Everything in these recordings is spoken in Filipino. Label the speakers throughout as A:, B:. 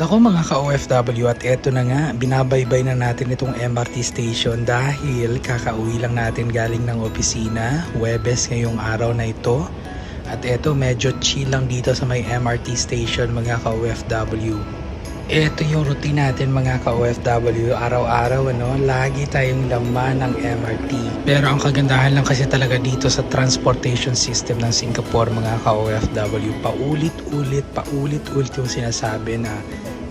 A: Nako mga ka-OFW at eto na nga, binabaybay na natin itong MRT station dahil kakauwi lang natin galing ng opisina, Webes ngayong araw na ito. At eto medyo chill lang dito sa may MRT station mga ka-OFW. Ito yung routine natin mga ka-OFW, araw-araw ano, lagi tayong laman ng MRT. Pero ang kagandahan lang kasi talaga dito sa transportation system ng Singapore mga ka-OFW, paulit-ulit, paulit-ulit yung sinasabi na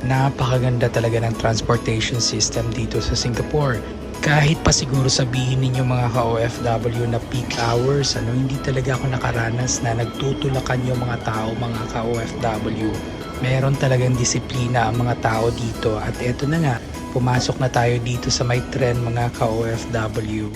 A: napakaganda talaga ng transportation system dito sa Singapore. Kahit pa siguro sabihin ninyo mga ka-OFW na peak hours, ano, hindi talaga ako nakaranas na nagtutulakan yung mga tao, mga ka-OFW. Meron talagang disiplina ang mga tao dito at eto na nga, pumasok na tayo dito sa may tren mga ka-OFW.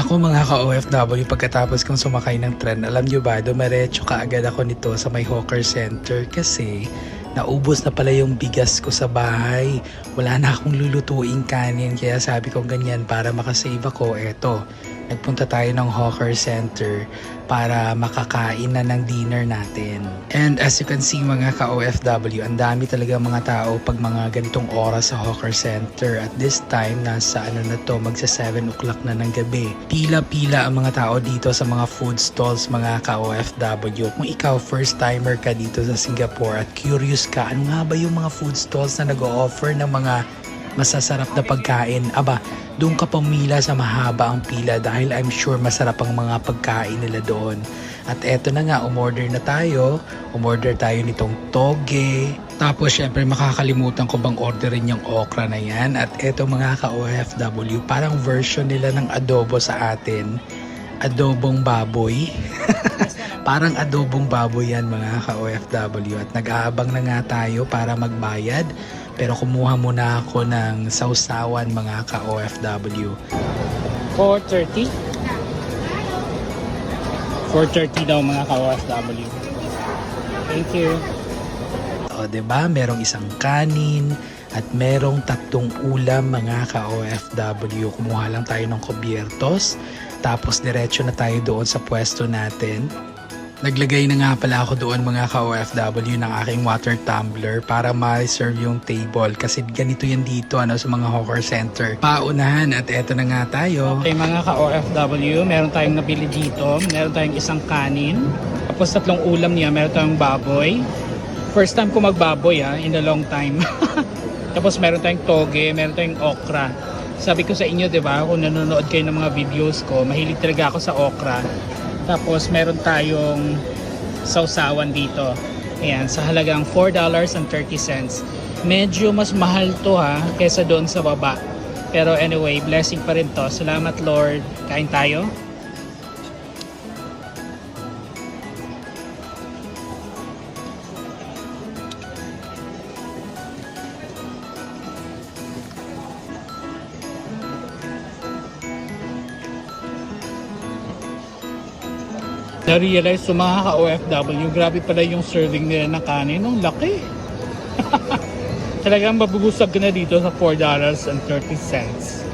A: Naku mga ka-OFW, pagkatapos kong sumakay ng tren, alam nyo ba, dumiretso ka agad ako nito sa may hawker center kasi naubos na pala yung bigas ko sa bahay. Wala na akong lulutuing kanin kaya sabi ko ganyan para makasave ako. Eto, nagpunta tayo ng hawker center para makakain na ng dinner natin. And as you can see mga ka-OFW, ang dami talaga mga tao pag mga ganitong oras sa hawker center. At this time, nasa ano na to, magsa 7 o'clock na ng gabi. Pila-pila ang mga tao dito sa mga food stalls mga ka-OFW. Kung ikaw first timer ka dito sa Singapore at curious ka, ano nga ba yung mga food stalls na nag-o-offer ng mga masasarap na pagkain. Aba, doon ka pumila sa mahaba ang pila dahil I'm sure masarap ang mga pagkain nila doon. At eto na nga, umorder na tayo. Umorder tayo nitong toge. Tapos syempre makakalimutan ko bang orderin yung okra na yan. At eto mga ka-OFW, parang version nila ng adobo sa atin. Adobong baboy. Parang adobong baboy yan mga ka-OFW at nag-aabang na nga tayo para magbayad pero kumuha muna ako ng sausawan mga ka-OFW. 4.30? 4.30 daw mga ka-OFW. Thank you. O, ba? Merong isang kanin at merong tatlong ulam mga ka-OFW. Kumuha lang tayo ng kubiertos. Tapos diretso na tayo doon sa pwesto natin. Naglagay na nga pala ako doon mga ka-OFW ng aking water tumbler para ma-serve yung table kasi ganito yan dito ano, sa mga hawker center. Paunahan at eto na nga tayo. Okay mga ka-OFW, meron tayong nabili dito. Meron tayong isang kanin. Tapos tatlong ulam niya, meron tayong baboy. First time ko magbaboy ha, in a long time. Tapos meron tayong toge, meron tayong okra. Sabi ko sa inyo, 'di ba, kung nanonood kayo ng mga videos ko, mahilig talaga ako sa okra. Tapos meron tayong sausawan dito. Ayan, sa halagang $4.30. Medyo mas mahal to ha, kesa doon sa baba. Pero anyway, blessing pa rin to. Salamat Lord. Kain tayo. Na-realize sa mga ka-OFW, grabe pala yung serving nila ng kanin. Ang laki. Talagang mabubusag na dito sa $4.30.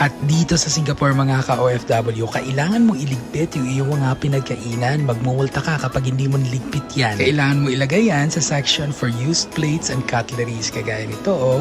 A: At dito sa Singapore mga ka-OFW, kailangan mong iligpit yung iyong mga pinagkainan. Magmumulta ka kapag hindi mo niligpit yan. Kailangan mo ilagay yan sa section for used plates and cutleries. Kagaya nito oh.